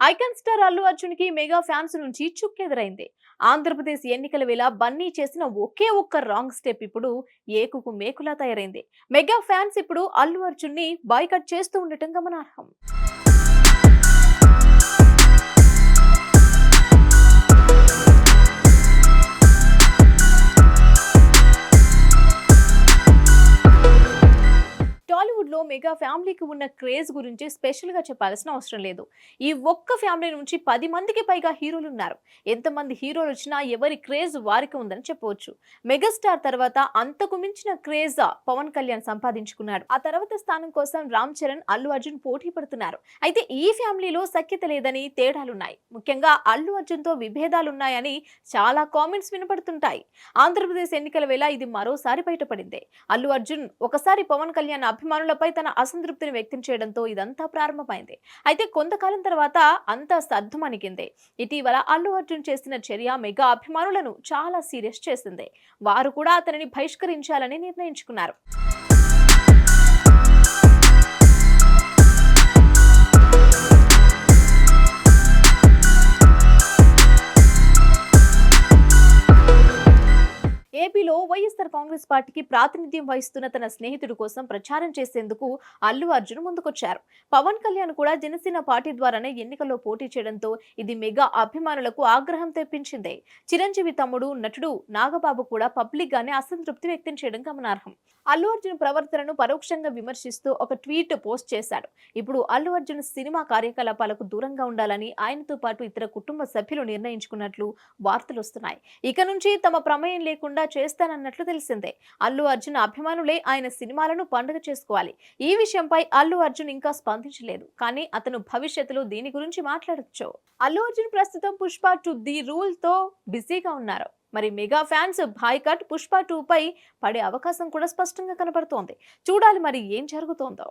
Icon star Allu అర్జున్కి mega fans నుంచి చుక్కెదురైంది. ఆంధ్రప్రదేశ్ ఎన్నికల వేళ బన్నీ చేసిన ఒకే ఒక్క రాంగ్ స్టెప్ ఇప్పుడు ఏకుకు మేకులా తయారైంది. మెగా ఫ్యాన్స్ ఇప్పుడు అల్లు అర్జున్ని బాయ్కట్ చేస్తూ ఉండటం గమనార్హం. టాలీవుడ్లో మెగా ఫ్యామిలీకి ఉన్న క్రేజ్ గురించి స్పెషల్గా చెప్పాల్సిన అవసరం లేదు. ఈ ఒక్క ఫ్యామిలీ నుంచి పది మందికి పైగా హీరోలు ఉన్నారు. ఎంతమంది హీరోలు వచ్చినా ఎవరి క్రేజ్ వారికి ఉందని చెప్పవచ్చు. మెగాస్టార్ తర్వాత అంతకు మించిన క్రేజ్ పవన్ కళ్యాణ్ సంపాదించుకున్నాడు. ఆ తర్వాత స్థానం కోసం రామ్ చరణ్ అల్లు అర్జున్ పోటీ పడుతున్నారు. అయితే ఈ ఫ్యామిలీలో సఖ్యత లేదని తేడాలున్నాయి. ముఖ్యంగా అల్లు అర్జున్తో విభేదాలున్నాయని చాలా కామెంట్స్ వినపడుతుంటాయి. ఆంధ్రప్రదేశ్ ఎన్నికల వేళ ఇది మరోసారి బయటపడింది. అల్లు అర్జున్ ఒకసారి పవన్ కళ్యాణ్ పై తన అసంతృప్తిని వ్యక్తం చేయడంతో ఇదంతా ప్రారంభమైంది. అయితే కొంతకాలం తర్వాత అంతా సర్దుమణిగింది. ఇటీవల అల్లు అర్జున్ చేసిన చర్య మెగా అభిమానులను చాలా సీరియస్ చేసింది. వారు కూడా అతనిని బహిష్కరించాలని నిర్ణయించుకున్నారు. ఏపీలో వైఎస్ఆర్ కాంగ్రెస్ పార్టీకి ప్రాతినిధ్యం వహిస్తున్న తన స్నేహితుడి కోసం ప్రచారం చేసేందుకు అల్లు అర్జున్ ముందుకొచ్చారు. పవన్ కళ్యాణ్ కూడా జనసేన పార్టీ ద్వారానే ఎన్నికల్లో పోటీ చేయడంతో ఇది మెగా అభిమానులకు ఆగ్రహం తెప్పించింది. చిరంజీవి తమ్ముడు నటుడు నాగబాబు కూడా పబ్లిక్ గానే అసంతృప్తి వ్యక్తం చేయడం గమనార్హం. అల్లు అర్జున్ ప్రవర్తనను పరోక్షంగా విమర్శిస్తూ ఒక ట్వీట్ పోస్ట్ చేశాడు. ఇప్పుడు అల్లు అర్జున్ సినిమా కార్యకలాపాలకు దూరంగా ఉండాలని ఆయనతో పాటు ఇతర కుటుంబ సభ్యులు నిర్ణయించుకున్నట్లు వార్తలు వస్తున్నాయి ఇక నుంచి తమ ప్రమేయం లేకుండా చేస్తానన్న చేస్తున్నట్లు తెలిసిందే. అల్లు అర్జున్ అభిమానులే ఆయన సినిమాలను పండుగ చేసుకోవాలి. ఈ విషయంపై అల్లు అర్జున్ ఇంకా స్పందించలేదు. కానీ అతను భవిష్యత్తులో దీని గురించి మాట్లాడచ్చు. అల్లు అర్జున్ ప్రస్తుతం పుష్ప టు ది రూల్తో బిజీగా ఉన్నారు. మరి mega fans boycott Pushpa two పై పడే అవకాశం కూడా స్పష్టంగా కనబడుతోంది చూడాలి మరి ఏం జరుగుతోందో.